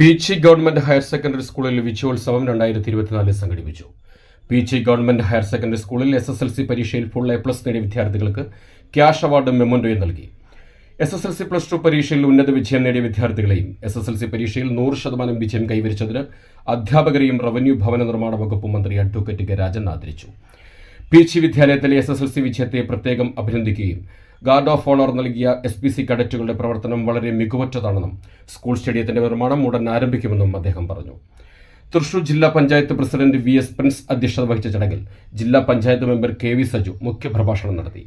Peechi government higher secondary സ്കൂളിൽ വിജയോത്സവം രണ്ടായിരത്തി ഇരുപത്തിനാലിൽ സംഘടിപ്പിച്ചു പീച്ചി ഗവൺമെന്റ് ഹയർ സെക്കൻഡറി സ്കൂളിൽ എസ് എസ് എൽ സി പരീക്ഷയിൽ ഫുൾ എ പ്ലസ് നേടിയ വിദ്യാർത്ഥികൾക്ക് ക്യാഷ് അവാർഡും മെമ്മോണ്ടോയും നൽകി. S S L C plus two പരീക്ഷയിൽ ഉന്നത വിജയം നേടിയ വിദ്യാർത്ഥികളെയും എസ് എസ് എൽ സി പരീക്ഷയിൽ നൂറ് ശതമാനം വിജയം കൈവരിച്ചതിന് അധ്യാപകരെയും റവന്യൂ ഭവന നിർമ്മാണ വകുപ്പ് മന്ത്രി അഡ്വക്കേറ്റ് കെ രാജൻ ആദരിച്ചു. പീച്ചി വിദ്യാലയത്തിലെ എസ് എസ് എൽ സി വിജയത്തെ പ്രത്യേകം അഭിനന്ദിക്കുകയും ഗാർഡ് ഓഫ് ഓണർ നൽകിയ എസ് പി സി കഡറ്റുകളുടെ പ്രവർത്തനം വളരെ മികവുറ്റതാണെന്നും സ്കൂൾ സ്റ്റേഡിയത്തിന്റെ നിർമ്മാണം ഉടൻ ആരംഭിക്കുമെന്നും അദ്ദേഹം പറഞ്ഞു. തൃശൂർ ജില്ലാ panchayat president V S Prince അധ്യക്ഷത വഹിച്ച ചടങ്ങിൽ ജില്ലാ panchayat member K V Saju മുഖ്യപ്രഭാഷണം നടത്തി.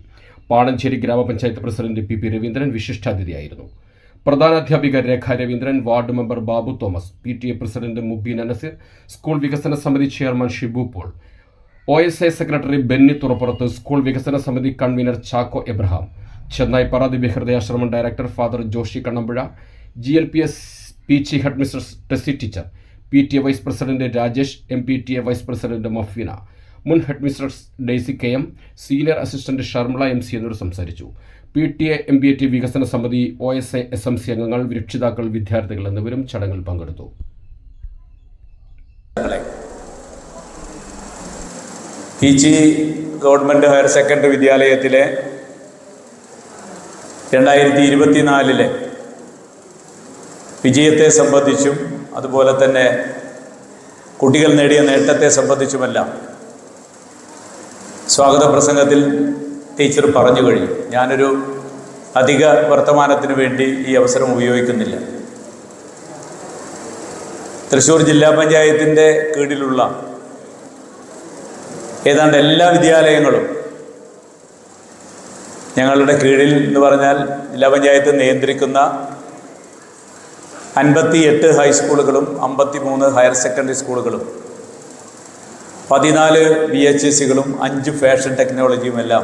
പാണഞ്ചേരി ഗ്രാമപഞ്ചായത്ത് പ്രസിഡന്റ് പി പി രവീന്ദ്രൻ വിശിഷ്ടാതിഥിയായിരുന്നു. പ്രധാനാധ്യാപിക Rekha Raveendran ward member Babu Thomas P T A president Mubeen Anasir school വികസന സമിതി chairman Shibu Paul O S I secretary Benny Thurappurathu school വികസന സമിതി convener Chacko Abraham Chennai പറാദിവ്യ ഹൃദയാശ്രമം director father Joshy Kannampuzha G L P S P ചി head mister Tessy teacher P T A vice president Rajesh M P T A vice president Mafeena. മുൻ head mistress Daisy K M senior assistant Sharmila M C എന്നിവർ സംസാരിച്ചു. P T A M B A T വികസന സമിതി O S A S M C അംഗങ്ങൾ രക്ഷിതാക്കൾ വിദ്യാർത്ഥികൾ എന്നിവരും ചടങ്ങിൽ പങ്കെടുത്തു. പീച്ചി ഗവൺമെന്റ് ഹയർ സെക്കൻഡറി വിദ്യാലയത്തിലെ രണ്ടായിരത്തി ഇരുപത്തിനാലിലെ വിജയത്തെ സംബന്ധിച്ചും അതുപോലെ തന്നെ കുട്ടികൾ നേടിയ നേട്ടത്തെ സംബന്ധിച്ചുമെല്ലാം സ്വാഗത പ്രസംഗത്തിൽ ടീച്ചർ പറഞ്ഞു കഴിഞ്ഞു. ഞാനൊരു അധിക വർത്തമാനത്തിന് വേണ്ടി ഈ അവസരം ഉപയോഗിക്കുന്നില്ല. തൃശ്ശൂർ ജില്ലാ പഞ്ചായത്തിന്റെ കീഴിലുള്ള ഏതാണ്ട് എല്ലാ വിദ്യാലയങ്ങളും ഞങ്ങളുടെ കീഴിൽ എന്ന് പറഞ്ഞാൽ ജില്ലാ പഞ്ചായത്ത് നിയന്ത്രിക്കുന്ന അൻപത്തി എട്ട് ഹൈസ്കൂളുകളും അമ്പത്തി മൂന്ന് ഹയർ സെക്കൻഡറി സ്കൂളുകളും പതിനാല് ബി എച്ച് എസ് സികളും അഞ്ച് ഫാഷൻ ടെക്നോളജിയും എല്ലാം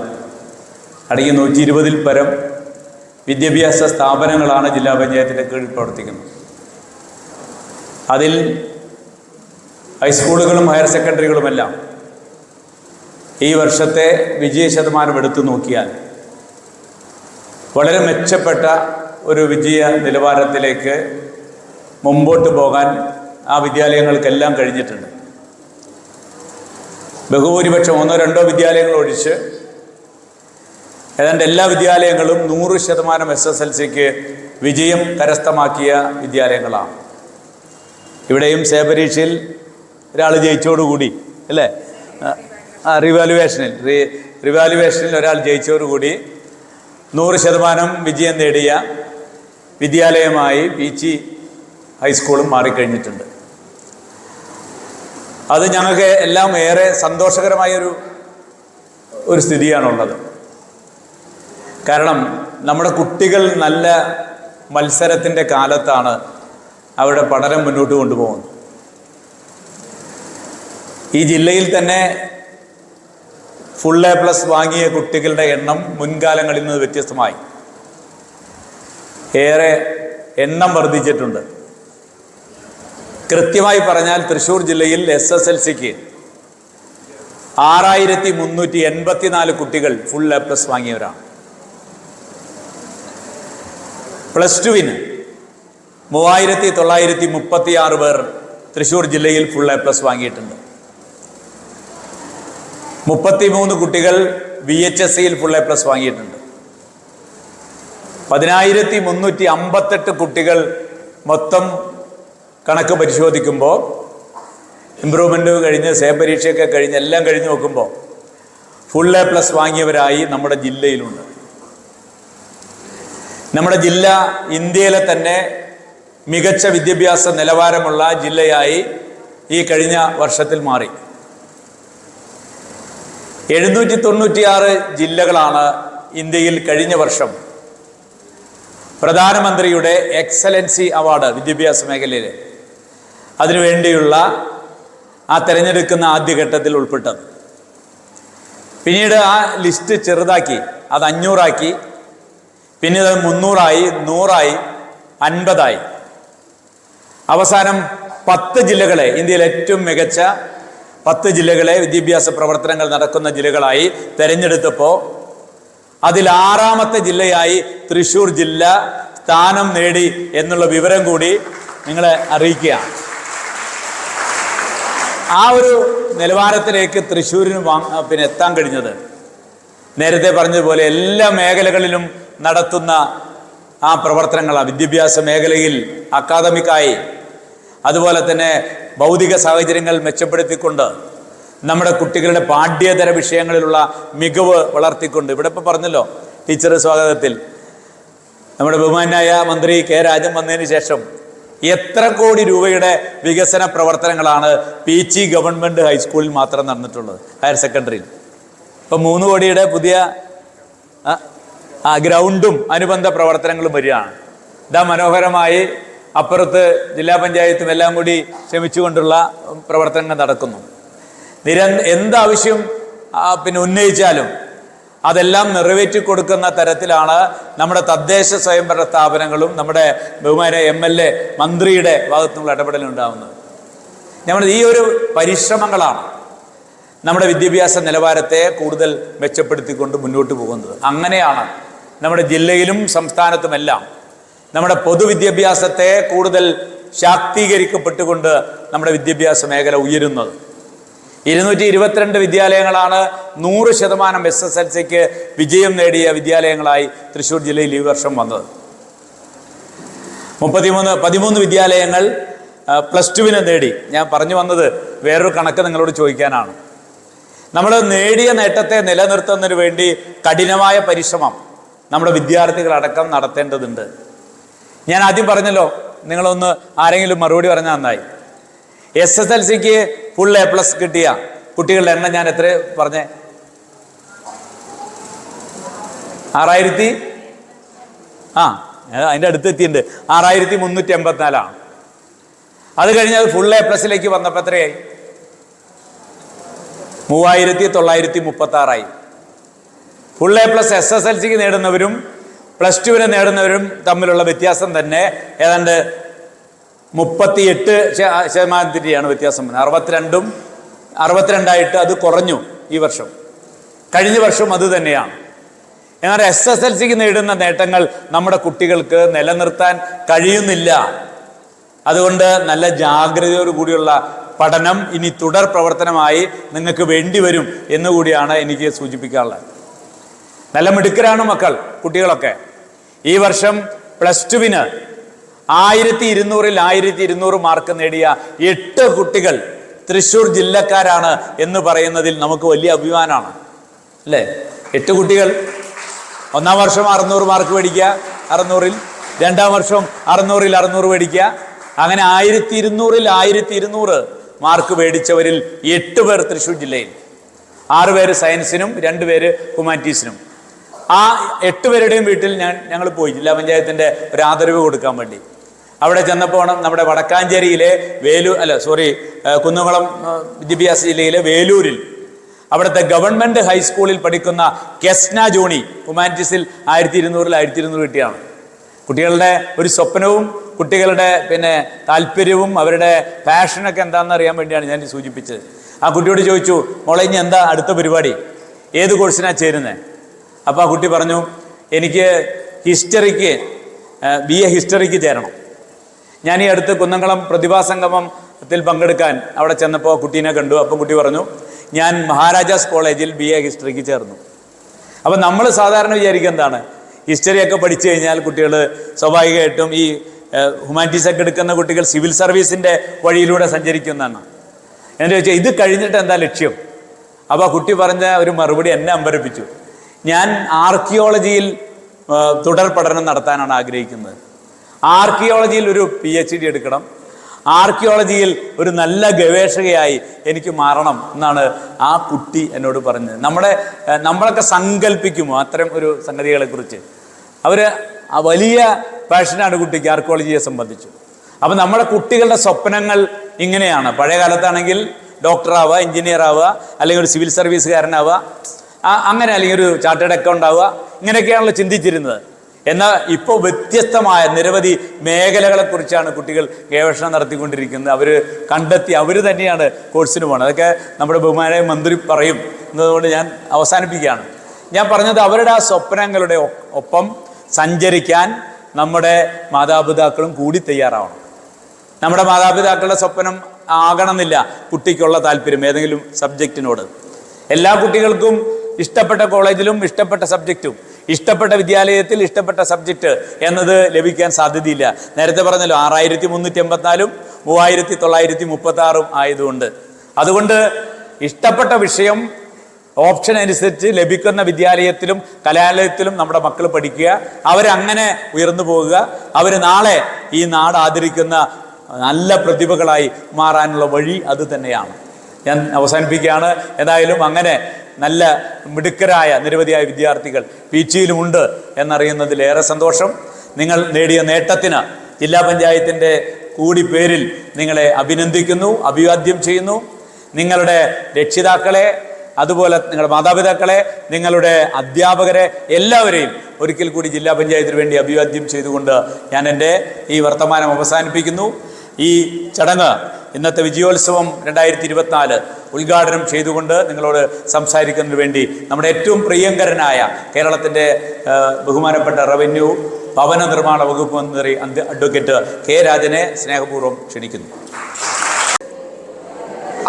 അടങ്ങി നൂറ്റി ഇരുപതിൽ പരം വിദ്യാഭ്യാസ സ്ഥാപനങ്ങളാണ് ജില്ലാ പഞ്ചായത്തിന്റെ കീഴിൽ പ്രവർത്തിക്കുന്നത്. അതിൽ ഹൈസ്കൂളുകളും ഹയർ സെക്കൻഡറികളുമെല്ലാം ഈ വർഷത്തെ വിജയ ശതമാനം എടുത്തു നോക്കിയാൽ വളരെ മെച്ചപ്പെട്ട ഒരു വിജയ നിലവാരത്തിലേക്ക് മുമ്പോട്ട് പോകാൻ ആ വിദ്യാലയങ്ങൾക്കെല്ലാം കഴിഞ്ഞിട്ടുണ്ട്. ബഹുഭൂരിപക്ഷം ഒന്നോ രണ്ടോ വിദ്യാലയങ്ങൾ ഒഴിച്ച് ഏതാണ്ട് എല്ലാ വിദ്യാലയങ്ങളും നൂറ് ശതമാനം എസ് എസ് എൽ സിക്ക് വിജയം കരസ്ഥമാക്കിയ വിദ്യാലയങ്ങളാണ്. ഇവിടെയും സേപരീക്ഷയിൽ ഒരാൾ ജയിച്ചോടുകൂടി അല്ലേ? റിവാലുവേഷനിൽ റിവാലുവേഷനിൽ ഒരാൾ ജയിച്ചോടുകൂടി നൂറ് ശതമാനം വിജയം നേടിയ വിദ്യാലയമായി പീച്ചി ഹൈസ്കൂളും മാറിക്കഴിഞ്ഞിട്ടുണ്ട്. അത് ഞങ്ങൾക്ക് എല്ലാം ഏറെ സന്തോഷകരമായൊരു ഒരു സ്ഥിതിയാണുള്ളത്. കാരണം നമ്മുടെ കുട്ടികൾ നല്ല മത്സരത്തിന്റെ കാലത്താണ് അവരുടെ പഠനം മുന്നോട്ട് കൊണ്ടുപോകുന്നത്. ഈ ജില്ലയിൽ തന്നെ ഫുൾ എ പ്ലസ് വാങ്ങിയ കുട്ടികളുടെ എണ്ണം മുൻകാലങ്ങളിൽ നിന്ന് വ്യത്യസ്തമായി. ഏറെ എണ്ണം വർദ്ധിച്ചിട്ടുണ്ട്. കൃത്യമായി പറഞ്ഞാൽ തൃശ്ശൂർ ജില്ലയിൽ എസ് എസ് എൽ സിക്ക് ആറായിരത്തി മുന്നൂറ്റി എൺപത്തിനാല് കുട്ടികൾ ഫുൾ എ പ്ലസ് വാങ്ങിയവരാണ്. പ്ലസ് ടുവിന് മൂവായിരത്തി തൊള്ളായിരത്തി മുപ്പത്തി ആറ് പേർ തൃശ്ശൂർ ജില്ലയിൽ ഫുൾ എ പ്ലസ് വാങ്ങിയിട്ടുണ്ട്. മുപ്പത്തിമൂന്ന് കുട്ടികൾ വി എച്ച് എസ് സിയിൽ ഫുൾ എ പ്ലസ് വാങ്ങിയിട്ടുണ്ട്. പതിനായിരത്തി മുന്നൂറ്റി അമ്പത്തെട്ട് കുട്ടികൾ മൊത്തം കണക്ക് പരിശോധിക്കുമ്പോൾ ഇമ്പ്രൂവ്മെന്റ് കഴിഞ്ഞ് സേ പരീക്ഷയൊക്കെ കഴിഞ്ഞ് എല്ലാം കഴിഞ്ഞ് നോക്കുമ്പോൾ ഫുൾ എ പ്ലസ് വാങ്ങിയവരായി നമ്മുടെ ജില്ലയിലുണ്ട്. നമ്മുടെ ജില്ല ഇന്ത്യയിലെ തന്നെ മികച്ച വിദ്യാഭ്യാസ നിലവാരമുള്ള ജില്ലയായി ഈ കഴിഞ്ഞ വർഷത്തിൽ മാറി. എഴുന്നൂറ്റി തൊണ്ണൂറ്റിയാറ് ജില്ലകളാണ് ഇന്ത്യയിൽ കഴിഞ്ഞ വർഷം പ്രധാനമന്ത്രിയുടെ എക്സലൻസി അവാർഡ് വിദ്യാഭ്യാസ മേഖലയിൽ അതിനുവേണ്ടിയുള്ള ആ തിരഞ്ഞെടുക്കുന്ന ആദ്യഘട്ടത്തിൽ ഉൾപ്പെട്ടത്. പിന്നീട് ആ ലിസ്റ്റ് ചെറുതാക്കി അത് അഞ്ഞൂറാക്കി പിന്നീട് അത് മുന്നൂറായി നൂറായി അൻപതായി. അവസാനം പത്ത് ജില്ലകളെ ഇന്ത്യയിൽ ഏറ്റവും മികച്ച പത്ത് ജില്ലകളെ വിദ്യാഭ്യാസ പ്രവർത്തനങ്ങൾ നടക്കുന്ന ജില്ലകളായി തെരഞ്ഞെടുത്തപ്പോൾ അതിൽ ആറാമത്തെ ജില്ലയായി തൃശൂർ ജില്ല സ്ഥാനം നേടി എന്നുള്ള വിവരം കൂടി നിങ്ങളെ അറിയിക്കുക ആ ഒരു നിലവാരത്തിലേക്ക് തൃശ്ശൂരിന് പിന്നെ എത്താൻ കഴിഞ്ഞത്. നേരത്തെ പറഞ്ഞതുപോലെ എല്ലാ മേഖലകളിലും നടത്തുന്ന ആ പ്രവർത്തനങ്ങളാണ് വിദ്യാഭ്യാസ മേഖലയിൽ അക്കാദമിക്കായി അതുപോലെ തന്നെ ഭൗതിക സാഹചര്യങ്ങൾ മെച്ചപ്പെടുത്തിക്കൊണ്ട് നമ്മുടെ കുട്ടികളുടെ പാഠ്യതര വിഷയങ്ങളിലുള്ള മികവ് വളർത്തിക്കൊണ്ട് ഇവിടെ ഇപ്പോൾ പറഞ്ഞല്ലോ ടീച്ചർ സ്വാഗതത്തിൽ. നമ്മുടെ ബഹുമാനായ മന്ത്രി കെ രാജൻ വന്നതിന് ശേഷം എത്ര കോടി രൂപയുടെ വികസന പ്രവർത്തനങ്ങളാണ് പി ജി ഗവൺമെന്റ് ഹൈസ്കൂളിൽ മാത്രം നടന്നിട്ടുള്ളത് ഹയർ സെക്കൻഡറിയിൽ. ഇപ്പം മൂന്ന് കോടിയുടെ പുതിയ ഗ്രൗണ്ടും അനുബന്ധ പ്രവർത്തനങ്ങളും വരികയാണ്. ഇതാ മനോഹരമായി അപ്പുറത്ത് ജില്ലാ പഞ്ചായത്തും എല്ലാം കൂടി ക്ഷമിച്ചുകൊണ്ടുള്ള പ്രവർത്തനങ്ങൾ നടക്കുന്നു. നിര എന്താവശ്യം പിന്നെ ഉന്നയിച്ചാലും അതെല്ലാം നിറവേറ്റി കൊടുക്കുന്ന തരത്തിലാണ് നമ്മുടെ തദ്ദേശ സ്വയംഭരണ സ്ഥാപനങ്ങളും നമ്മുടെ ബഹുമാന എം എൽ എ മന്ത്രിയുടെ ഭാഗത്തുനിന്നുള്ള ഇടപെടലുണ്ടാവുന്നത്. നമ്മൾ ഈ ഒരു പരിശ്രമങ്ങളാണ് നമ്മുടെ വിദ്യാഭ്യാസ നിലവാരത്തെ കൂടുതൽ മെച്ചപ്പെടുത്തിക്കൊണ്ട് മുന്നോട്ട് പോകുന്നത്. അങ്ങനെയാണ് നമ്മുടെ ജില്ലയിലും സംസ്ഥാനത്തുമെല്ലാം നമ്മുടെ പൊതുവിദ്യാഭ്യാസത്തെ കൂടുതൽ ശാക്തീകരിക്കപ്പെട്ടുകൊണ്ട് നമ്മുടെ വിദ്യാഭ്യാസ മേഖല ഉയരുന്നത്. ഇരുന്നൂറ്റി ഇരുപത്തിരണ്ട് വിദ്യാലയങ്ങളാണ് നൂറ് ശതമാനം എസ് എസ് എൽ സിക്ക് വിജയം നേടിയ വിദ്യാലയങ്ങളായി തൃശ്ശൂർ ജില്ലയിൽ ഈ വർഷം വന്നത്. മുപ്പത്തിമൂന്ന് പതിമൂന്ന് വിദ്യാലയങ്ങൾ പ്ലസ് ടുവിന് നേടി. ഞാൻ പറഞ്ഞു വന്നത് വേറൊരു കണക്ക് നിങ്ങളോട് ചോദിക്കാനാണ്. നമ്മൾ നേടിയ നേട്ടത്തെ നിലനിർത്തുന്നതിന് വേണ്ടി കഠിനമായ പരിശ്രമം നമ്മുടെ വിദ്യാർത്ഥികളടക്കം നടത്തേണ്ടതുണ്ട്. ഞാൻ ആദ്യം പറഞ്ഞല്ലോ നിങ്ങളൊന്ന് ആരെങ്കിലും മറുപടി പറഞ്ഞാൽ നന്നായി. എസ് എസ് എൽ സിക്ക് ഫുൾ എ പ്ലസ് കിട്ടിയ കുട്ടികളുടെ എണ്ണം ഞാൻ എത്ര പറഞ്ഞേ? ആറായിരത്തി ആ അതിന്റെ അടുത്ത് എത്തിയിട്ടുണ്ട് ആറായിരത്തി മുന്നൂറ്റി എൺപത്തിനാലാണ് അത് കഴിഞ്ഞ് അത് ഫുൾ എ പ്ലസിലേക്ക് വന്നപ്പോൾ എത്രയായി? മൂവായിരത്തി തൊള്ളായിരത്തി മുപ്പത്തി ആറായി full A plus S S L സിക്ക് നേടുന്നവരും പ്ലസ് ടുവിന് നേടുന്നവരും തമ്മിലുള്ള വ്യത്യാസം തന്നെ ഏതാണ്ട് മുപ്പത്തി എട്ട് ശതമാനത്തിന്റെയാണ് വ്യത്യാസം വന്നത് അറുപത്തിരണ്ടും അറുപത്തിരണ്ടായിട്ട് അത് കുറഞ്ഞു ഈ വർഷം. കഴിഞ്ഞ വർഷം അത് തന്നെയാണ്. എന്നാൽ എസ് എസ് എൽ സിക്ക് നേടുന്ന നേട്ടങ്ങൾ നമ്മുടെ കുട്ടികൾക്ക് നിലനിർത്താൻ കഴിയുന്നില്ല. അതുകൊണ്ട് നല്ല ജാഗ്രതയോടു കൂടിയുള്ള പഠനം ഇനി തുടർ പ്രവർത്തനമായി നിങ്ങൾക്ക് വേണ്ടി വരും എന്നുകൂടിയാണ് എനിക്ക് സൂചിപ്പിക്കാനുള്ളത്. നല്ല മിടുക്കരാണ് മക്കൾ കുട്ടികളൊക്കെ. ഈ വർഷം പ്ലസ് ടുവിന് ആയിരത്തി ഇരുന്നൂറിൽ ആയിരത്തി ഇരുന്നൂറ് മാർക്ക് നേടിയ എട്ട് കുട്ടികൾ തൃശ്ശൂർ ജില്ലക്കാരാണ് എന്ന് പറയുന്നതിൽ നമുക്ക് വലിയ അഭിമാനമാണ്. അല്ലേ? എട്ട് കുട്ടികൾ. ഒന്നാം വർഷം അറുന്നൂറ് മാർക്ക് മേടിക്കുക അറുന്നൂറിൽ. രണ്ടാം വർഷം അറുന്നൂറിൽ അറുന്നൂറ് മേടിക്കുക. അങ്ങനെ ആയിരത്തി ഇരുന്നൂറിൽ ആയിരത്തി ഇരുന്നൂറ് മാർക്ക് മേടിച്ചവരിൽ എട്ട് പേർ തൃശ്ശൂർ ജില്ലയിൽ. ആറുപേര് സയൻസിനും രണ്ടുപേര് ഹ്യൂമാനിറ്റീസിനും ആ എട്ട് പേരുടെയും വീട്ടിൽ ഞാൻ ഞങ്ങൾ പോയി ജില്ലാ പഞ്ചായത്തിന്റെ ഒരു ആദരവ് കൊടുക്കാൻ വേണ്ടി. അവിടെ ചെന്നപ്പോൾ നമ്മുടെ വടക്കാഞ്ചേരിയിലെ വേലൂർ അല്ല സോറി കുന്നുകുളം വിദ്യാഭ്യാസ ജില്ലയിലെ വേലൂരിൽ അവിടുത്തെ ഗവൺമെന്റ് ഹൈസ്കൂളിൽ പഠിക്കുന്ന കെസ്ന ജോണി ഹ്യൂമാനിറ്റീസിൽ ആയിരത്തി ഇരുന്നൂറിൽ ആയിരത്തി ഇരുന്നൂറ് കിട്ടിയാണ്. കുട്ടികളുടെ ഒരു സ്വപ്നവും കുട്ടികളുടെ പിന്നെ താല്പര്യവും അവരുടെ പാഷനൊക്കെ എന്താണെന്ന് അറിയാൻ വേണ്ടിയാണ് ഞാൻ സൂചിപ്പിച്ചത്. ആ കുട്ടിയോട് ചോദിച്ചു മോളെ ഇനി എന്താ അടുത്ത പരിപാടി? ഏത് കോഴ്സിനാണ് ചേരുന്നത് അപ്പോൾ ആ കുട്ടി പറഞ്ഞു എനിക്ക് ഹിസ്റ്ററിക്ക് ബി എ ഹിസ്റ്ററിക്ക് ചേരണം. ഞാൻ ഈ അടുത്ത് കുന്നംകുളം പ്രതിഭാസംഗമത്തിൽ പങ്കെടുക്കാൻ അവിടെ ചെന്നപ്പോൾ കുട്ടീനെ കണ്ടു. അപ്പം കുട്ടി പറഞ്ഞു ഞാൻ മഹാരാജാസ് കോളേജിൽ ബി എ ഹിസ്റ്ററിക്ക് ചേർന്നു. അപ്പം നമ്മൾ സാധാരണ വിചാരിക്കുക എന്താണ്? ഹിസ്റ്ററിയൊക്കെ പഠിച്ചു കഴിഞ്ഞാൽ കുട്ടികൾ സ്വാഭാവികമായിട്ടും ഈ ഹ്യൂമാനിറ്റീസ് ഒക്കെ എടുക്കുന്ന കുട്ടികൾ സിവിൽ സർവീസിന്റെ വഴിയിലൂടെ സഞ്ചരിക്കുന്നതാണ്. എന്ന് ചോദിച്ചാൽ ഇത് കഴിഞ്ഞിട്ട് എന്താ ലക്ഷ്യം? അപ്പോൾ ആ കുട്ടി പറഞ്ഞ ഒരു മറുപടി എന്നെ അമ്പരപ്പിച്ചു. ഞാൻ ആർക്കിയോളജിയിൽ തുടർ പഠനം നടത്താനാണ് ആഗ്രഹിക്കുന്നത്. ആർക്കിയോളജിയിൽ ഒരു പി എച്ച് ഡി എടുക്കണം. ആർക്കിയോളജിയിൽ ഒരു നല്ല ഗവേഷകയായി എനിക്ക് മാറണം എന്നാണ് ആ കുട്ടി എന്നോട് പറഞ്ഞത്. നമ്മുടെ നമ്മളൊക്കെ സങ്കല്പിക്കുമോ അത്തരം ഒരു സംഗതികളെക്കുറിച്ച്. അവർ വലിയ പാഷനാണ് കുട്ടിക്ക് ആർക്കിയോളജിയെ സംബന്ധിച്ചു. അപ്പം നമ്മുടെ കുട്ടികളുടെ സ്വപ്നങ്ങൾ ഇങ്ങനെയാണ്. പഴയ കാലത്താണെങ്കിൽ ഡോക്ടറാവുക എഞ്ചിനീയർ ആവുക അല്ലെങ്കിൽ ഒരു സിവിൽ സർവീസുകാരനാവുക. അങ്ങനെ അല്ലെങ്കിൽ ഒരു ചാർട്ടേഡ് അക്കൗണ്ട് ആവുക ഇങ്ങനെയൊക്കെയാണല്ലോ ചിന്തിച്ചിരുന്നത്. എന്നാൽ ഇപ്പോൾ വ്യത്യസ്തമായ നിരവധി മേഖലകളെക്കുറിച്ചാണ് കുട്ടികൾ ഗവേഷണം നടത്തിക്കൊണ്ടിരിക്കുന്നത്. അവർ കണ്ടെത്തി അവർ തന്നെയാണ് കോഴ്സിന് പോകുന്നത് അതൊക്കെ നമ്മുടെ ബഹുമാനായ മന്ത്രി പറയും. എന്നതുകൊണ്ട് ഞാൻ അവസാനിപ്പിക്കുകയാണ്. ഞാൻ പറഞ്ഞത് അവരുടെ ആ സ്വപ്നങ്ങളുടെ ഒപ്പം സഞ്ചരിക്കാൻ നമ്മുടെ മാതാപിതാക്കളും കൂടി തയ്യാറാവണം. നമ്മുടെ മാതാപിതാക്കളുടെ സ്വപ്നം ആകണമെന്നില്ല കുട്ടിക്കുള്ള താല്പര്യം ഏതെങ്കിലും സബ്ജക്റ്റിനോട് എല്ലാ കുട്ടികൾക്കും ഇഷ്ടപ്പെട്ട കോളേജിലും ഇഷ്ടപ്പെട്ട സബ്ജക്റ്റും ഇഷ്ടപ്പെട്ട വിദ്യാലയത്തിൽ ഇഷ്ടപ്പെട്ട സബ്ജക്റ്റ് എന്നത് ലഭിക്കാൻ സാധ്യതയില്ല. നേരത്തെ പറഞ്ഞല്ലോ ആറായിരത്തി മുന്നൂറ്റി എൺപത്തിനാലും മൂവായിരത്തി തൊള്ളായിരത്തി മുപ്പത്തി ആറും ആയതുകൊണ്ട്. അതുകൊണ്ട് ഇഷ്ടപ്പെട്ട വിഷയം ഓപ്ഷൻ അനുസരിച്ച് ലഭിക്കുന്ന വിദ്യാലയത്തിലും കലാലയത്തിലും നമ്മുടെ മക്കൾ പഠിക്കുക അവരങ്ങനെ ഉയർന്നു പോകുക അവർ നാളെ ഈ നാട് ആദരിക്കുന്ന നല്ല പ്രതിഭകളായി മാറാനുള്ള വഴി അത് തന്നെയാണ്. ഞാൻ അവസാനിപ്പിക്കുകയാണ്. എന്തായാലും അങ്ങനെ നല്ല മിടുക്കരായ നിരവധിയായ വിദ്യാർത്ഥികൾ പി ജിയിലുമുണ്ട് എന്നറിയുന്നതിൽ ഏറെ സന്തോഷം. നിങ്ങൾ നേടിയ നേട്ടത്തിന് ജില്ലാ പഞ്ചായത്തിന്റെ കൂടി പേരിൽ നിങ്ങളെ അഭിനന്ദിക്കുന്നു അഭിവാദ്യം ചെയ്യുന്നു. നിങ്ങളുടെ രക്ഷിതാക്കളെ അതുപോലെ നിങ്ങളുടെ മാതാപിതാക്കളെ നിങ്ങളുടെ അധ്യാപകരെ എല്ലാവരെയും ഒരിക്കൽ കൂടി ജില്ലാ പഞ്ചായത്തിന് വേണ്ടി അഭിവാദ്യം ചെയ്തുകൊണ്ട് ഞാൻ എന്റെ ഈ വർത്തമാനം അവസാനിപ്പിക്കുന്നു. ഈ ചടങ്ങ് ഇന്നത്തെ വിജയോത്സവം രണ്ടായിരത്തി ഇരുപത്തിനാല് ഉദ്ഘാടനം ചെയ്തുകൊണ്ട് നിങ്ങളോട് സംസാരിക്കുന്നതിന് വേണ്ടി നമ്മുടെ ഏറ്റവും പ്രിയങ്കരനായ കേരളത്തിന്റെ ബഹുമാനപ്പെട്ട റവന്യൂ ഭവന നിർമ്മാണ വകുപ്പ് മന്ത്രി അഡ്വക്കേറ്റ് കെ രാജനെ സ്നേഹപൂർവം ക്ഷണിക്കുന്നു.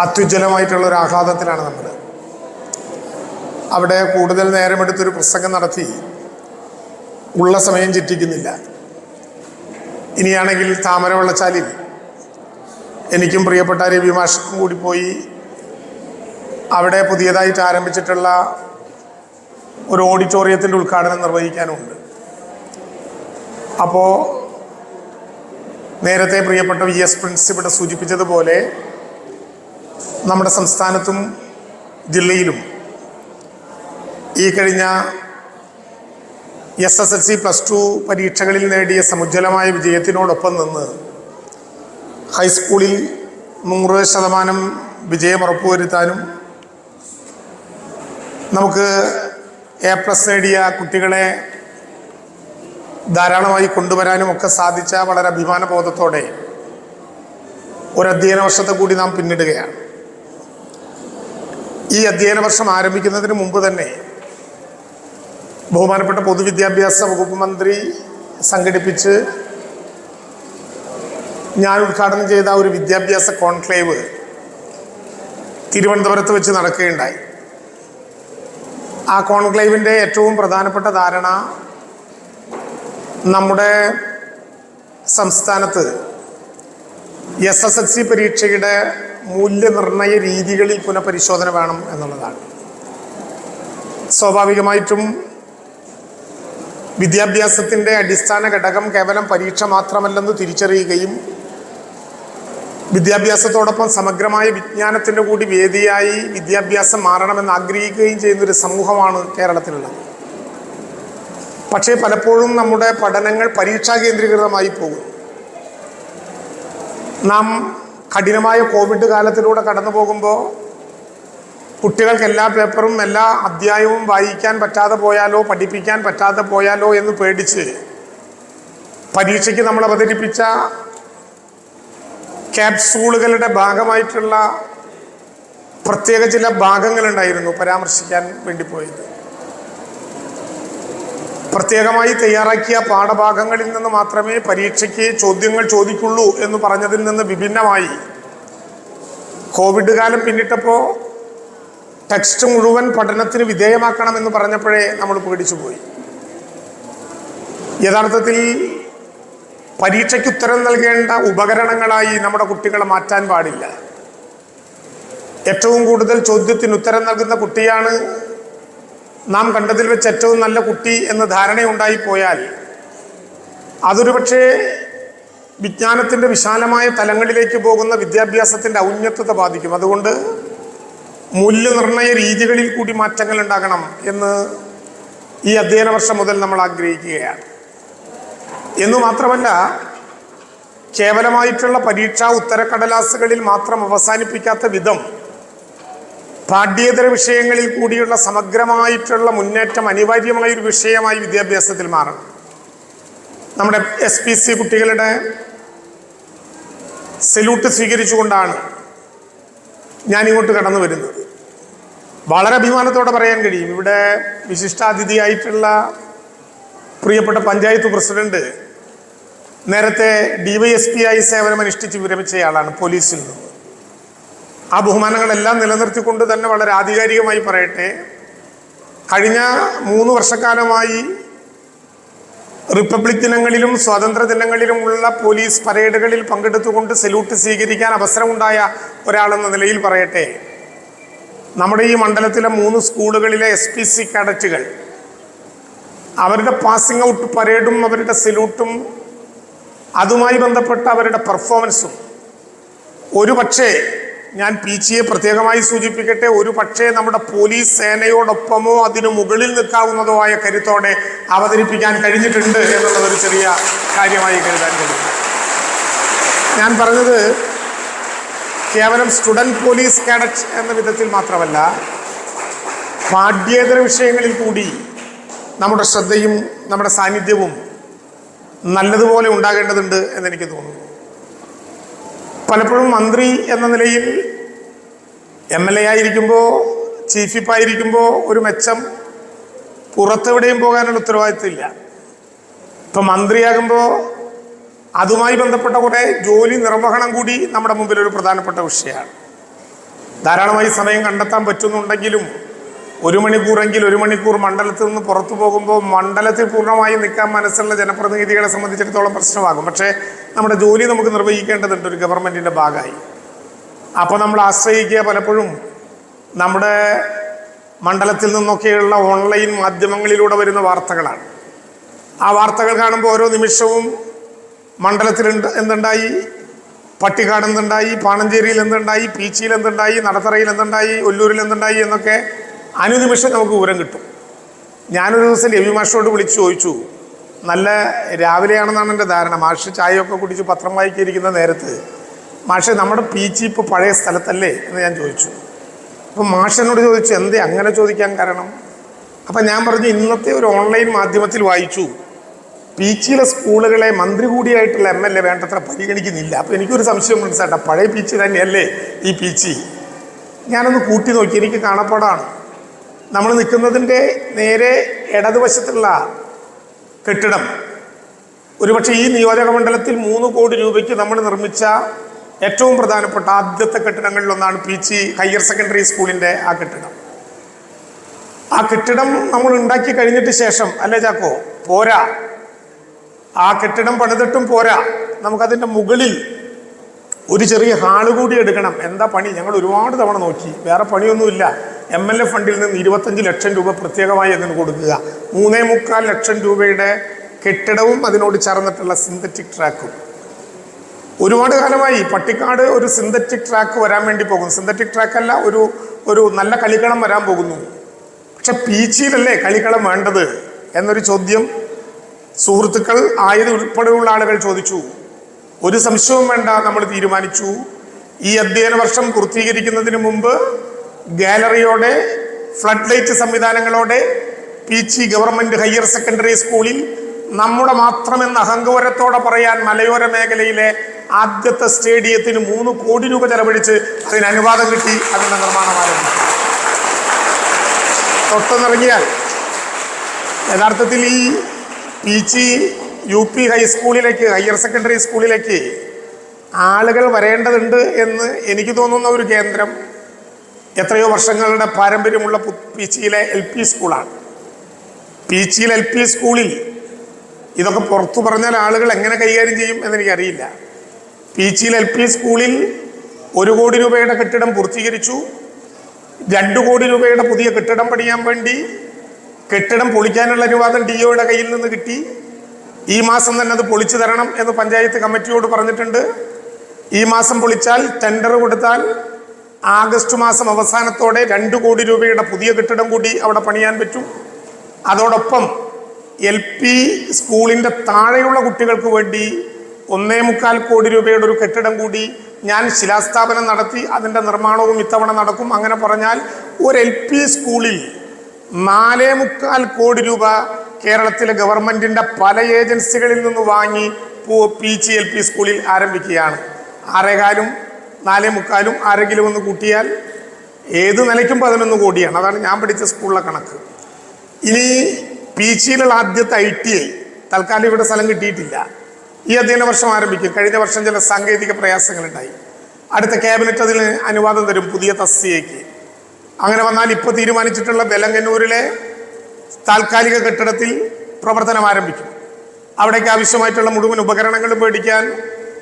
അത്യുജ്വലമായിട്ടുള്ള ഒരു ആഹ്ലാദത്തിലാണ് നമ്മൾ. അവിടെ കൂടുതൽ നേരമെടുത്തൊരു പ്രസംഗം നടത്തി ഉള്ള സമയം ചിറ്റിക്കുന്നില്ല. ഇനിയാണെങ്കിൽ താമര വെള്ളച്ചാലിൽ എനിക്കും പ്രിയപ്പെട്ട രവി കൂടി പോയി. അവിടെ പുതിയതായിട്ട് ആരംഭിച്ചിട്ടുള്ള ഒരു ഓഡിറ്റോറിയത്തിന്റെ ഉദ്ഘാടനം നിർവഹിക്കാനുണ്ട് അപ്പോൾ നേരത്തെ പ്രിയപ്പെട്ട വി എസ് പ്രിൻസ് ഇവിടെ സൂചിപ്പിച്ചതുപോലെ നമ്മുടെ സംസ്ഥാനത്തും ജില്ലയിലും ഈ കഴിഞ്ഞ S S L C plus two പരീക്ഷകളിൽ നേടിയ സമുജ്വലമായ വിജയത്തിനോടൊപ്പം നിന്ന് ഹൈസ്കൂളിൽ നൂറ് ശതമാനം വിജയം ഉറപ്പുവരുത്താനും നമുക്ക് എ പ്ലസ് നേടിയ കുട്ടികളെ ധാരാളമായി കൊണ്ടുവരാനും ഒക്കെ സാധിച്ച വളരെ അഭിമാനബോധത്തോടെ ഒരു അധ്യയന വർഷത്തെ കൂടി നാം പിന്നിടുകയാണ്. ഈ അധ്യയന വർഷം ആരംഭിക്കുന്നതിന് മുമ്പ് തന്നെ ബഹുമാനപ്പെട്ട പൊതുവിദ്യാഭ്യാസ വകുപ്പ് മന്ത്രി സംഘടിപ്പിച്ച് ഞാൻ ഉദ്ഘാടനം ചെയ്ത ഒരു വിദ്യാഭ്യാസ കോൺക്ലേവ് തിരുവനന്തപുരത്ത് വെച്ച് നടക്കുകയുണ്ടായി. ആ കോൺക്ലേവിന്റെ ഏറ്റവും പ്രധാനപ്പെട്ട ധാരണ നമ്മുടെ സംസ്ഥാനത്ത് എസ് എസ് എൽ സി പരീക്ഷയുടെ മൂല്യനിർണയ രീതികളിൽ പുനഃപരിശോധന വേണം എന്നുള്ളതാണ്. സ്വാഭാവികമായിട്ടും വിദ്യാഭ്യാസത്തിന്റെ അടിസ്ഥാന ഘടകം കേവലം പരീക്ഷ മാത്രമല്ലെന്ന് തിരിച്ചറിയുകയും വിദ്യാഭ്യാസത്തോടൊപ്പം സമഗ്രമായ വിജ്ഞാനത്തിന്റെ കൂടി വേദിയായി വിദ്യാഭ്യാസം മാറണമെന്ന് ആഗ്രഹിക്കുകയും ചെയ്യുന്നൊരു സമൂഹമാണ് കേരളത്തിലുള്ളത്. പക്ഷേ പലപ്പോഴും നമ്മുടെ പഠനങ്ങൾ പരീക്ഷാ കേന്ദ്രീകൃതമായി പോകും. നാം കഠിനമായ കോവിഡ് കാലത്തിലൂടെ കടന്നു പോകുമ്പോൾ കുട്ടികൾക്ക് എല്ലാ പേപ്പറും എല്ലാ അധ്യായവും വായിക്കാൻ പറ്റാതെ പോയാലോ പഠിപ്പിക്കാൻ പറ്റാതെ പോയാലോ എന്ന് പേടിച്ച് പരീക്ഷയ്ക്ക് നമ്മൾ അവതരിപ്പിച്ച ക്യാപ്സൂളുകളുടെ ഭാഗമായിട്ടുള്ള പ്രത്യേക ചില ഭാഗങ്ങളുണ്ടായിരുന്നു പരാമർശിക്കാൻ വേണ്ടി പോയത്. പ്രത്യേകമായി തയ്യാറാക്കിയ പാഠഭാഗങ്ങളിൽ നിന്ന് മാത്രമേ പരീക്ഷയ്ക്ക് ചോദ്യങ്ങൾ ചോദിക്കുള്ളൂ എന്ന് പറഞ്ഞതിൽ നിന്ന് വിഭിന്നമായി. കോവിഡ് കാലം പിന്നിട്ടപ്പോൾ ടെക്സ്റ്റ് മുഴുവൻ പഠനത്തിന് വിധേയമാക്കണം എന്ന് പറഞ്ഞപ്പോഴേ നമ്മൾ പേടിച്ചു പോയി യഥാർത്ഥത്തിൽ പരീക്ഷയ്ക്ക് ഉത്തരം നൽകേണ്ട ഉപകരണങ്ങളായി നമ്മുടെ കുട്ടികളെ മാറ്റാൻ പാടില്ല. ഏറ്റവും കൂടുതൽ ചോദ്യത്തിന് ഉത്തരം നൽകുന്ന കുട്ടിയാണ് നാം കണ്ടതിൽ വെച്ച് ഏറ്റവും നല്ല കുട്ടി എന്ന ധാരണയുണ്ടായിപ്പോയാൽ അതൊരു പക്ഷേ വിജ്ഞാനത്തിന്റെ വിശാലമായ തലങ്ങളിലേക്ക് പോകുന്ന വിദ്യാഭ്യാസത്തിന്റെ ഔന്നത്വത്തെ ബാധിക്കും. അതുകൊണ്ട് മൂല്യനിർണയ രീതികളിൽ കൂടി മാറ്റങ്ങൾ ഉണ്ടാകണം എന്ന് ഈ അധ്യയന വർഷം മുതൽ നമ്മൾ ആഗ്രഹിക്കുകയാണ്. എന്നു മാത്രമല്ല കേവലമായിട്ടുള്ള പരീക്ഷാ ഉത്തരക്കടലാസുകളിൽ മാത്രം അവസാനിപ്പിക്കാത്ത വിധം പാഠ്യേതര വിഷയങ്ങളിൽ കൂടിയുള്ള സമഗ്രമായിട്ടുള്ള മുന്നേറ്റം അനിവാര്യമായ ഒരു വിഷയമായി വിദ്യാഭ്യാസത്തിൽ മാറണം. നമ്മുടെ എസ് പി സി കുട്ടികളുടെ സല്യൂട്ട് സ്വീകരിച്ചുകൊണ്ടാണ് ഞാനിങ്ങോട്ട് കടന്നു വരുന്നത്. വളരെ അഭിമാനത്തോടെ പറയാൻ കഴിയും. ഇവിടെ വിശിഷ്ടാതിഥിയായിട്ടുള്ള പ്രിയപ്പെട്ട പഞ്ചായത്ത് പ്രസിഡന്റ് നേരത്തെ ഡിവൈഎസ്പി ആയി സേവനമനുഷ്ഠിച്ച് വിരമിച്ചയാളാണ് പോലീസിൽ നിന്ന്. ആ ബഹുമാനങ്ങളെല്ലാം നിലനിർത്തിക്കൊണ്ട് തന്നെ വളരെ ആധികാരികമായി പറയട്ടെ കഴിഞ്ഞ മൂന്ന് വർഷക്കാലമായി റിപ്പബ്ലിക് ദിനങ്ങളിലും സ്വാതന്ത്ര്യ ദിനങ്ങളിലുമുള്ള പോലീസ് പരേഡുകളിൽ പങ്കെടുത്തുകൊണ്ട് സല്യൂട്ട് സ്വീകരിക്കാൻ അവസരമുണ്ടായ ഒരാളെന്ന നിലയിൽ പറയട്ടെ നമ്മുടെ ഈ മണ്ഡലത്തിലെ മൂന്ന് സ്കൂളുകളിലെ എസ് പി സി കാഡറ്റുകൾ അവരുടെ പാസിംഗ് ഔട്ട് പരേഡും അവരുടെ സല്യൂട്ടും അതുമായി ബന്ധപ്പെട്ട അവരുടെ പെർഫോമൻസും ഒരു പക്ഷേ ഞാൻ പി ചിയെ പ്രത്യേകമായി സൂചിപ്പിക്കട്ടെ ഒരു പക്ഷേ നമ്മുടെ പോലീസ് സേനയോടൊപ്പമോ അതിനു മുകളിൽ നിൽക്കാവുന്നതോ ആയ കരുത്തോടെ അവതരിപ്പിക്കാൻ കഴിഞ്ഞിട്ടുണ്ട് എന്നുള്ളത് ഒരു ചെറിയ കാര്യമായി കരുതാൻ കഴിയും. ഞാൻ പറഞ്ഞത് കേവലം സ്റ്റുഡന്റ് പോലീസ് കാഡറ്റ് എന്ന വിധത്തിൽ മാത്രമല്ല പാഠ്യേതര വിഷയങ്ങളിൽ കൂടി നമ്മുടെ ശ്രദ്ധയും നമ്മുടെ സാന്നിധ്യവും നല്ലതുപോലെ ഉണ്ടാകേണ്ടതുണ്ട് എന്നെനിക്ക് തോന്നുന്നു. പലപ്പോഴും മന്ത്രി എന്ന നിലയിൽ എം എൽ എ ആയിരിക്കുമ്പോൾ ചീഫ് വിപ്പ് ആയിരിക്കുമ്പോൾ ഒരു മെച്ചം പുറത്തെവിടെയും പോകാനുള്ള ഉത്തരവാദിത്തമില്ല ഇപ്പം മന്ത്രിയാകുമ്പോൾ അതുമായി ബന്ധപ്പെട്ട കുറേ ജോലി നിർവഹണം കൂടി നമ്മുടെ മുമ്പിൽ ഒരു പ്രധാനപ്പെട്ട വിഷയമാണ്. ധാരാളമായി സമയം കണ്ടെത്താൻ പറ്റുന്നുണ്ടെങ്കിലും ഒരു മണിക്കൂറെങ്കിൽ ഒരു മണിക്കൂർ മണ്ഡലത്തിൽ നിന്ന് പുറത്തു പോകുമ്പോൾ മണ്ഡലത്തിൽ പൂർണമായി നിൽക്കാൻ മനസ്സുള്ള ജനപ്രതിനിധികളെ സംബന്ധിച്ചിടത്തോളം പ്രശ്നമാകും. പക്ഷേ നമ്മുടെ ജോലി നമുക്ക് നിർവഹിക്കേണ്ടതുണ്ട് ഒരു ഗവൺമെന്റിന്റെ ഭാഗമായി. അപ്പോൾ നമ്മൾ ആശ്രയിക്കുക പലപ്പോഴും. നമ്മുടെ മണ്ഡലത്തിൽ നിന്നൊക്കെയുള്ള ഓൺലൈൻ മാധ്യമങ്ങളിലൂടെ വരുന്ന വാർത്തകളാണ്. ആ വാർത്തകൾ കാണുമ്പോൾ ഓരോ നിമിഷവും മണ്ഡലത്തിൽ എന്തുണ്ടായി? പട്ടിക്കാട് എന്തുണ്ടായി? പാണഞ്ചേരിയിൽ എന്തുണ്ടായി? പീച്ചിയിൽ എന്തുണ്ടായി? നടത്തറയിൽ എന്തുണ്ടായി? ഒല്ലൂരിൽ എന്തുണ്ടായി? എന്നൊക്കെ അനുനിമിഷം നമുക്ക് വിവരം കിട്ടും. ഞാനൊരു ദിവസം രവി മാഷോട് വിളിച്ച് ചോദിച്ചു നല്ല രാവിലെയാണെന്നാണ് എന്റെ ധാരണ. മാഷ് ചായയൊക്കെ കുടിച്ച് പത്രം വായിക്കിയിരിക്കുന്ന നേരത്ത് മാഷ് നമ്മുടെ പീച്ചി ഇപ്പോൾ പഴയ സ്ഥലത്തല്ലേ? എന്ന് ഞാൻ ചോദിച്ചു. അപ്പം മാഷനോട് ചോദിച്ചു എന്തേ അങ്ങനെ ചോദിക്കാൻ കാരണം? അപ്പം ഞാൻ പറഞ്ഞു ഇന്നത്തെ ഒരു ഓൺലൈൻ മാധ്യമത്തിൽ വായിച്ചു പീച്ചിയിലെ സ്കൂളുകളെ മന്ത്രി കൂടിയായിട്ടുള്ള എം എൽ എ വേണ്ടത്ര പരിഗണിക്കുന്നില്ല. അപ്പോൾ എനിക്കൊരു സംശയം മനസ്സിലാട്ടെ പഴയ പീച്ചി തന്നെയല്ലേ ഈ പീച്ചി? ഞാനൊന്ന് കൂട്ടി നോക്കി എനിക്ക് കാണപ്പാടാണ്. നമ്മൾ നിൽക്കുന്നതിന്റെ നേരെ ഇടതുവശത്തുള്ള കെട്ടിടം. ഒരുപക്ഷെ ഈ നിയോജക മണ്ഡലത്തിൽ മൂന്ന് കോടി രൂപയ്ക്ക് നമ്മൾ നിർമ്മിച്ച ഏറ്റവും പ്രധാനപ്പെട്ട ആദ്യത്തെ കെട്ടിടങ്ങളിലൊന്നാണ് പി ജി ഹയർ സെക്കൻഡറി സ്കൂളിന്റെ ആ കെട്ടിടം. ആ കെട്ടിടം നമ്മൾ ഉണ്ടാക്കി കഴിഞ്ഞിട്ട് ശേഷം അല്ലേ ചാക്കോ? പോരാ. ആ കെട്ടിടം പണിതിട്ടും പോരാ. നമുക്കതിന്റെ മുകളിൽ ഒരു ചെറിയ ഹാൾ കൂടി എടുക്കണം. എന്താ പണി? ഞങ്ങൾ ഒരുപാട് തവണ നോക്കി. വേറെ പണിയൊന്നുമില്ല. എം എൽ എ ഫണ്ടിൽ നിന്ന് ഇരുപത്തഞ്ച് ലക്ഷം രൂപ പ്രത്യേകമായി അതിന് കൊടുക്കുക. മൂന്നേ മുക്കാൽ ലക്ഷം രൂപയുടെ കെട്ടിടവും അതിനോട് ചേർന്നിട്ടുള്ള സിന്തറ്റിക് ട്രാക്കും ഒരുപാട് കാലമായി പട്ടിക്കാട് ഒരു സിന്തറ്റിക് ട്രാക്ക് വരാൻ വേണ്ടി പോകുന്നു. സിന്തറ്റിക് ട്രാക്കല്ല ഒരു ഒരു നല്ല കളിക്കളം വരാൻ പോകുന്നു. പക്ഷെ പീച്ചിയിലല്ലേ കളിക്കളം വേണ്ടത്? എന്നൊരു ചോദ്യം സുഹൃത്തുക്കൾ ആയത് ഉൾപ്പെടെയുള്ള ആളുകൾ ചോദിച്ചു. ഒരു സംശയവും വേണ്ട നമ്മൾ തീരുമാനിച്ചു. ഈ അധ്യയന വർഷം പൂർത്തീകരിക്കുന്നതിന് മുമ്പ് ഗാലറിയോടെ ഫ്ലഡ് ലൈറ്റ് സംവിധാനങ്ങളോടെ പീച്ചി ഗവൺമെന്റ് ഹയർ സെക്കൻഡറി സ്കൂളിൽ നമ്മുടെ മാത്രമെന്ന് അഹങ്കാരത്തോടെ പറയാൻ മലയോര മേഖലയിലെ ആദ്യത്തെ സ്റ്റേഡിയത്തിന് മൂന്ന് കോടി രൂപ ചെലവഴിച്ച് അതിന് അനുവാദം കിട്ടി അതിന്റെ നിർമ്മാണം ആരംഭിച്ചു. തൊട്ടെന്നിറങ്ങിയാൽ യഥാർത്ഥത്തിൽ ഈ പീച്ചി യു പി ഹൈസ്കൂളിലേക്ക് ഹയർ സെക്കൻഡറി സ്കൂളിലേക്ക് ആളുകൾ വരേണ്ടതുണ്ട് എന്ന് എനിക്ക് തോന്നുന്ന ഒരു കേന്ദ്രം എത്രയോ വർഷങ്ങളുടെ പാരമ്പര്യമുള്ള പീച്ചിയിലെ എൽ പി സ്കൂളാണ്. പീച്ചിയിൽ എൽ പി സ്കൂളിൽ ഇതൊക്കെ പുറത്തു പറഞ്ഞാൽ ആളുകൾ എങ്ങനെ കൈകാര്യം ചെയ്യും എന്നെനിക്കറിയില്ല. പീച്ചിയിൽ എൽ പി സ്കൂളിൽ ഒരു കോടി രൂപയുടെ കെട്ടിടം പൂർത്തീകരിച്ചു. രണ്ട് കോടി രൂപയുടെ പുതിയ കെട്ടിടം പണിയാൻ വേണ്ടി കെട്ടിടം പൊളിക്കാനുള്ള അനുവാദം ഡി ഒയുടെ കയ്യിൽ നിന്ന് കിട്ടി. ഈ മാസം തന്നെ അത് പൊളിച്ചു തരണം എന്ന് പഞ്ചായത്ത് കമ്മിറ്റിയോട് പറഞ്ഞിട്ടുണ്ട്. ഈ മാസം പൊളിച്ചാൽ ടെൻഡർ കൊടുത്താൽ ആഗസ്റ്റ് മാസം അവസാനത്തോടെ രണ്ട് കോടി രൂപയുടെ പുതിയ കെട്ടിടം കൂടി അവിടെ പണിയാൻ പറ്റും. അതോടൊപ്പം എൽ പി സ്കൂളിന്റെ താഴെയുള്ള കുട്ടികൾക്ക് വേണ്ടി ഒന്നേ മുക്കാൽ കോടി രൂപയുടെ ഒരു കെട്ടിടം കൂടി ഞാൻ ശിലാസ്ഥാപനം നടത്തി അതിന്റെ നിർമ്മാണവും ഇത്തവണ നടക്കും. അങ്ങനെ പറഞ്ഞാൽ ഒരു എൽ പി സ്കൂളിൽ നാലേ മുക്കാൽ കോടി രൂപ കേരളത്തിലെ ഗവൺമെന്റിന്റെ പല ഏജൻസികളിൽ നിന്ന് വാങ്ങി പി ജി എൽ പി സ്കൂളിൽ ആരംഭിക്കുകയാണ്. ആറേകാലും നാലേ മുക്കാലും ആരെങ്കിലും ഒന്ന് കൂട്ടിയാൽ ഏത് നിലയ്ക്കും പതിനൊന്ന് കോടിയാണ്. അതാണ് ഞാൻ പഠിച്ച സ്കൂളിലെ കണക്ക്. ഇനി പി ജിയിലുള്ള ആദ്യത്തെ ഐ ടി ഐ തൽക്കാലം ഇവിടെ സ്ഥലം കിട്ടിയിട്ടില്ല. ഈ അധ്യയന വർഷം ആരംഭിക്കും. കഴിഞ്ഞ വർഷം ചില സാങ്കേതിക പ്രയാസങ്ങളുണ്ടായി. അടുത്ത ക്യാബിനറ്റ് അതിന് അനുവാദം തരും പുതിയ തസ്തികയ്ക്ക്. അങ്ങനെ വന്നാൽ ഇപ്പോൾ തീരുമാനിച്ചിട്ടുള്ള വെലങ്ങന്നൂരിലെ താൽക്കാലിക കെട്ടിടത്തിൽ പ്രവർത്തനം ആരംഭിക്കും. അവിടേക്ക് ആവശ്യമായിട്ടുള്ള മുഴുവൻ ഉപകരണങ്ങളും മേടിക്കാൻ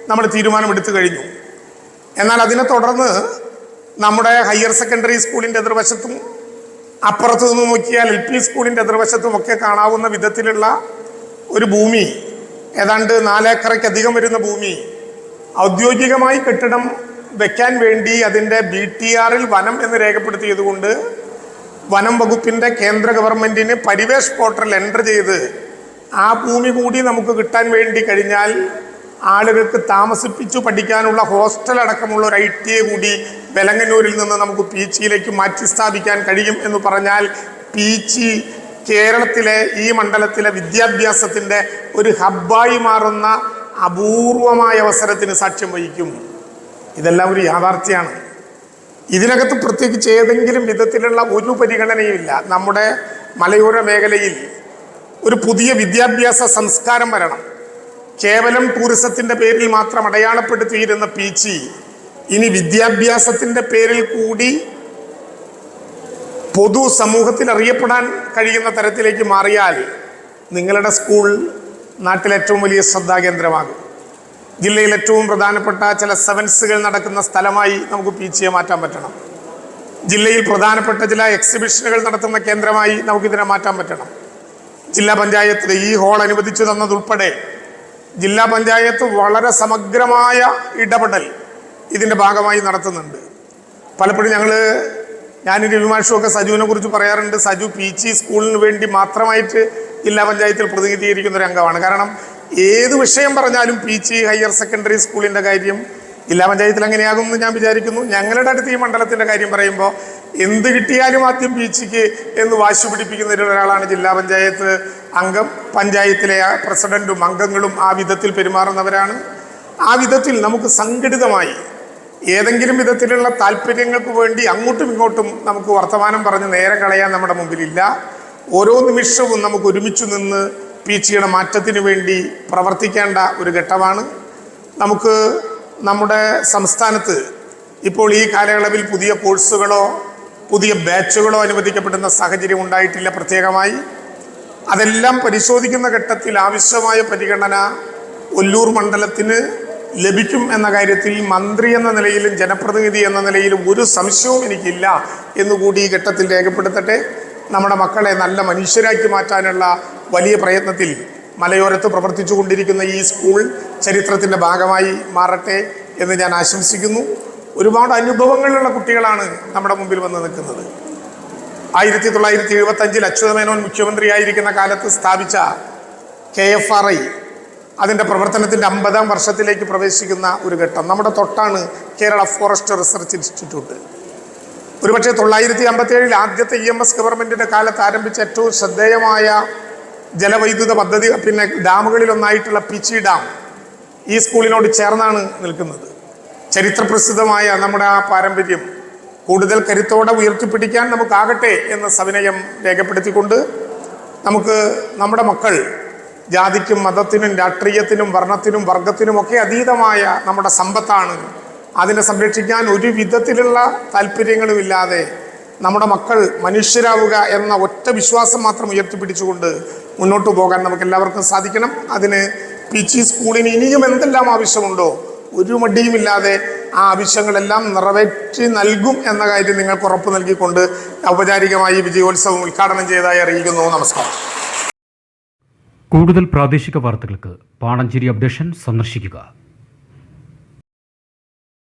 നമ്മൾ തീരുമാനമെടുത്തു കഴിഞ്ഞു. എന്നാൽ അതിനെ തുടർന്ന് നമ്മുടെ ഹയർ സെക്കൻഡറി സ്കൂളിന്റെ എതിർവശത്തും അപ്പുറത്തു നിന്ന് നോക്കിയാൽ എൽ പി സ്കൂളിന്റെ എതിർവശത്തും ഒക്കെ കാണാവുന്ന വിധത്തിലുള്ള ഒരു ഭൂമി ഏതാണ്ട് നാലേക്കറയ്ക്കധികം വരുന്ന ഭൂമി ഔദ്യോഗികമായി കെട്ടിടം വെക്കാൻ വേണ്ടി അതിന്റെ ബി ടി ആറിൽ വനം എന്ന് രേഖപ്പെടുത്തിയതുകൊണ്ട് വനം വകുപ്പിന്റെ കേന്ദ്ര ഗവൺമെന്റിന് പരിവേഷ് പോർട്ടൽ എന്റർ ചെയ്ത് ആ ഭൂമി കൂടി നമുക്ക് കിട്ടാൻ വേണ്ടി കഴിഞ്ഞാൽ ആളുകൾക്ക് താമസിപ്പിച്ചു പഠിക്കാനുള്ള ഹോസ്റ്റൽ അടക്കമുള്ള ഒരു ഐ ടി എ കൂടി വെലങ്ങന്നൂരിൽ നിന്ന് നമുക്ക് പി ജിയിലേക്ക് മാറ്റി സ്ഥാപിക്കാൻ കഴിയും എന്ന് പറഞ്ഞാൽ പി ജി കേരളത്തിലെ ഈ മണ്ഡലത്തിലെ വിദ്യാഭ്യാസത്തിന്റെ ഒരു ഹബ്ബായി മാറുന്ന അപൂർവമായ അവസരത്തിന് സാക്ഷ്യം വഹിക്കും. ഇതെല്ലാം ഒരു യാഥാർത്ഥ്യമാണ്. ഇതിനകത്ത് പ്രത്യേകിച്ച് ഏതെങ്കിലും വിധത്തിലുള്ള ഒരു പരിഗണനയുമില്ല. നമ്മുടെ മലയോര മേഖലയിൽ ഒരു പുതിയ വിദ്യാഭ്യാസ സംസ്കാരം വരണം. കേവലം ടൂറിസത്തിന്റെ പേരിൽ മാത്രം അടയാളപ്പെടുത്തിയിരുന്ന പീച്ചി ഇനി വിദ്യാഭ്യാസത്തിന്റെ പേരിൽ കൂടി പൊതു സമൂഹത്തിൽ അറിയപ്പെടാൻ കഴിയുന്ന തരത്തിലേക്ക് മാറിയാൽ നിങ്ങളുടെ സ്കൂൾ നാട്ടിലെ ഏറ്റവും വലിയ ശ്രദ്ധാകേന്ദ്രമാകും. ജില്ലയിൽ ഏറ്റവും പ്രധാനപ്പെട്ട ചില സെവൻസുകൾ നടക്കുന്ന സ്ഥലമായി നമുക്ക് പീച്ചിയെ മാറ്റാൻ പറ്റണം. ജില്ലയിൽ പ്രധാനപ്പെട്ട ചില എക്സിബിഷനുകൾ നടത്തുന്ന കേന്ദ്രമായി നമുക്കിതിനെ മാറ്റാൻ പറ്റണം. ജില്ലാ പഞ്ചായത്ത് ഈ ഹോൾ അനുവദിച്ചു തന്നതുൾപ്പെടെ ജില്ലാ പഞ്ചായത്ത് വളരെ സമഗ്രമായ ഇടപെടൽ ഇതിന്റെ ഭാഗമായി നടത്തുന്നുണ്ട്. പലപ്പോഴും ഞങ്ങൾ ഞാൻ രവിമാഷുമൊക്കെ സജുവിനെ കുറിച്ച് പറയാറുണ്ട്. സജു പി ജി സ്കൂളിന് വേണ്ടി മാത്രമായിട്ട് ജില്ലാ പഞ്ചായത്തിൽ പ്രതിനിധീകരിക്കുന്ന ഒരു അംഗമാണ്. കാരണം ഏത് വിഷയം പറഞ്ഞാലും പി ജി ഹയർ സെക്കൻഡറി സ്കൂളിന്റെ കാര്യം ജില്ലാ പഞ്ചായത്തിൽ അങ്ങനെയാകുമെന്ന് ഞാൻ വിചാരിക്കുന്നു. ഞങ്ങളുടെ അടുത്ത് ഈ മണ്ഡലത്തിന്റെ കാര്യം പറയുമ്പോൾ എന്ത് കിട്ടിയാലും ആദ്യം പി ജിക്ക് എന്ന് വാശി പിടിപ്പിക്കുന്ന ഒരാളാണ് ജില്ലാ പഞ്ചായത്ത് അംഗം. പഞ്ചായത്തിലെ പ്രസിഡന്റും അംഗങ്ങളും ആ വിധത്തിൽ പെരുമാറുന്നവരാണ്. ആ വിധത്തിൽ നമുക്ക് സംഘടിതമായി ഏതെങ്കിലും വിധത്തിലുള്ള താല്പര്യങ്ങൾക്ക് വേണ്ടി അങ്ങോട്ടും ഇങ്ങോട്ടും നമുക്ക് വർത്തമാനം പറഞ്ഞ് നേരം കളയാൻ നമ്മുടെ മുമ്പിലില്ല. ഓരോ നിമിഷവും നമുക്ക് ഒരുമിച്ച് നിന്ന് പി ജിയുടെ മാറ്റത്തിന് വേണ്ടി പ്രവർത്തിക്കേണ്ട ഒരു ഘട്ടമാണ്. നമുക്ക് നമ്മുടെ സംസ്ഥാനത്ത് ഇപ്പോൾ ഈ കാലയളവിൽ പുതിയ കോഴ്സുകളോ പുതിയ ബാച്ചുകളോ അനുവദിക്കപ്പെടുന്ന സാഹചര്യം ഉണ്ടായിട്ടില്ല പ്രത്യേകമായി. അതെല്ലാം പരിശോധിക്കുന്ന ഘട്ടത്തിൽ ആവശ്യമായ പരിഗണന ഒല്ലൂർ മണ്ഡലത്തിന് ലഭിക്കും എന്ന കാര്യത്തിൽ മന്ത്രി എന്ന നിലയിലും ജനപ്രതിനിധി എന്ന നിലയിലും ഒരു സംശയവും എനിക്കില്ല എന്നുകൂടി ഈ ഘട്ടത്തിൽ രേഖപ്പെടുത്തട്ടെ. നമ്മുടെ മക്കളെ നല്ല മനുഷ്യരാക്കി മാറ്റാനുള്ള വലിയ പ്രയത്നത്തിൽ മലയോരത്ത് പ്രവർത്തിച്ചു കൊണ്ടിരിക്കുന്ന ഈ സ്കൂൾ ചരിത്രത്തിന്റെ ഭാഗമായി മാറട്ടെ എന്ന് ഞാൻ ആശംസിക്കുന്നു. ഒരുപാട് അനുഭവങ്ങളുള്ള കുട്ടികളാണ് നമ്മുടെ മുമ്പിൽ വന്ന് നിൽക്കുന്നത്. ആയിരത്തി തൊള്ളായിരത്തി എഴുപത്തഞ്ചിൽ അച്യുതമേനോൻ മുഖ്യമന്ത്രിയായിരിക്കുന്ന കാലത്ത് സ്ഥാപിച്ച കെ എഫ് ആർ ഐ അതിന്റെ പ്രവർത്തനത്തിന്റെ അമ്പതാം വർഷത്തിലേക്ക് പ്രവേശിക്കുന്ന ഒരു ഘട്ടം. നമ്മുടെ തൊട്ടാണ് കേരള ഫോറസ്റ്റ് റിസർച്ച് ഇൻസ്റ്റിറ്റ്യൂട്ട്. ഒരുപക്ഷെ തൊള്ളായിരത്തി അമ്പത്തി ഏഴിൽ ആദ്യത്തെ ഇ എം എസ് ഗവൺമെന്റിന്റെ കാലത്ത് ആരംഭിച്ച ഏറ്റവും ശ്രദ്ധേയമായ ജലവൈദ്യുത പദ്ധതി പിന്നെ ഡാമുകളിലൊന്നായിട്ടുള്ള പിച്ചി ഡാം ഈ സ്കൂളിനോട് ചേർന്നാണ് നിൽക്കുന്നത്. ചരിത്രപ്രസിദ്ധമായ നമ്മുടെ ആ പാരമ്പര്യം കൂടുതൽ കരുത്തോടെ ഉയർത്തിപ്പിടിക്കാൻ നമുക്കാകട്ടെ എന്ന സവിനയം രേഖപ്പെടുത്തിക്കൊണ്ട് നമുക്ക് നമ്മുടെ മക്കൾ ജാതിക്കും മതത്തിനും രാഷ്ട്രീയത്തിനും വർണത്തിനും വർഗത്തിനുമൊക്കെ അതീതമായ നമ്മുടെ സമ്പത്താണ് അതിനെ സംരക്ഷിക്കാൻ ഒരു വിധത്തിലുള്ള താല്പര്യങ്ങളുമില്ലാതെ നമ്മുടെ മക്കൾ മനുഷ്യരാവുക എന്ന ഒറ്റ വിശ്വാസം മാത്രം ഉയർത്തിപ്പിടിച്ചുകൊണ്ട് മുന്നോട്ട് പോകാൻ നമുക്ക് എല്ലാവർക്കും സാധിക്കണം. അതിന് പി ജി സ്കൂളിന് ഇനിയും എന്തെല്ലാം ആവശ്യമുണ്ടോ ഒരു മടിയുമില്ലാതെ ആ ആവശ്യങ്ങളെല്ലാം നിറവേറ്റി നൽകും എന്ന കാര്യം നിങ്ങൾക്ക് ഉറപ്പ് നൽകിക്കൊണ്ട് ഔപചാരികമായി വിജയോത്സവം ഉദ്ഘാടനം ചെയ്തതായി അറിയിക്കുന്നു. നമസ്കാരം. കൂടുതൽ പ്രാദേശിക വാർത്തകൾക്ക് പാണഞ്ചേരി അപ്ഡേഷൻ സന്ദർശിക്കുക.